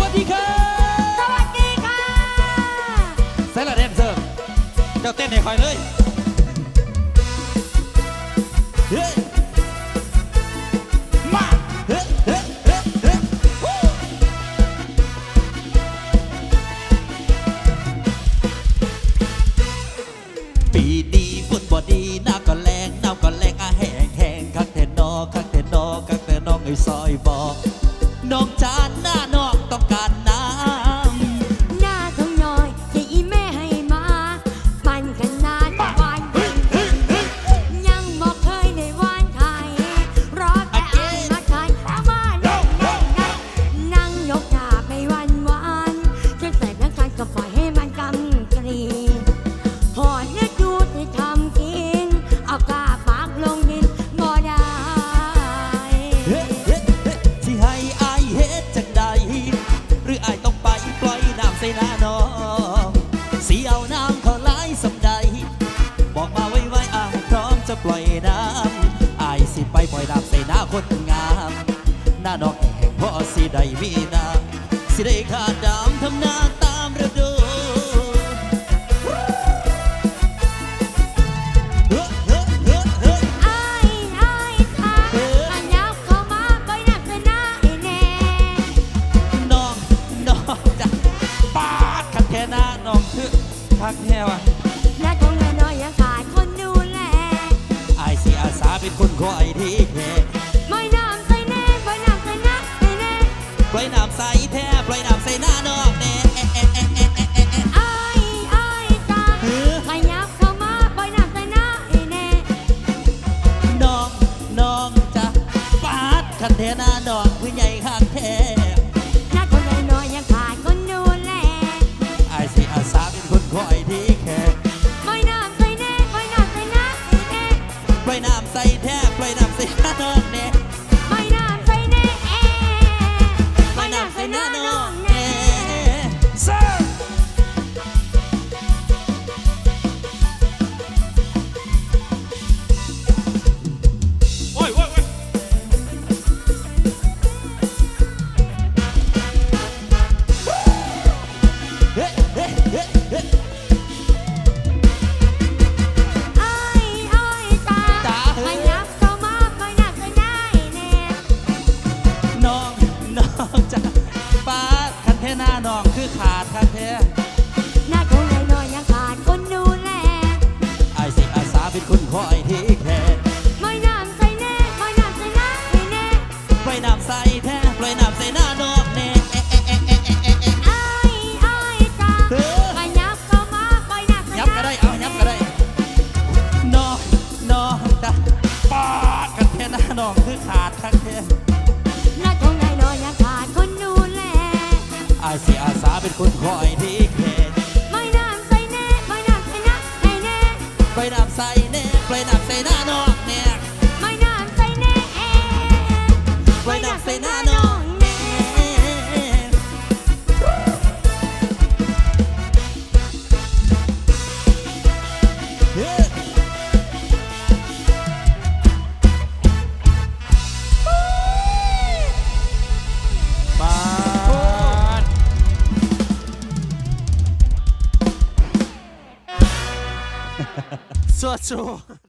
วัสดีค่ะสวัสดีค่ะเซลลาเดนเซอร์เจ้าเต้นให้คอยเลยเฮ้ยาน้องแห่งพ่อสิได้มีน้ำสิได้ขาดดำทำนาตามฤดูเฮ้เฮ้เฮ้เฮ้อายอายทางขยับเข้ามาไปนักเสนาไอ้แน่ น้องน้องจะปาดคันแค่หน้าน้องคือคักแค่วะและคงน้อยๆยังขาดคนดูแลไอายสิอาสาเป็นคนคอยที่ ดคันแท้หน้าดองคือใหญ่ น้าน้องคือขาดคันแท้และคนน้อยๆยังขาดคนดูแลไอายสิอาสาเป็นคนคอยที่แค่ไม่น้ำใส่แน่ไม่น้ำใส่นะไอ้แน่ปล่อยน้ำใส่แท้ปล่อยน้ำใส่หน้าน้องแน่เอ๊ะเอ๊ะเอ๊ะเอ๊ะเอ๊ะเอ๊ะเอ๊ะอายอายตาเออขยับเข้ามาไปน้ำใส่ยับก็ได้เอายับก็ได้น้องน้องจะปาดคันแท้หน้าน้องคือขาดคันแท้และคนน้อยๆยังขาดคนดูแลไอายสิอาสาเป็นคนคอยที่ สัวสัว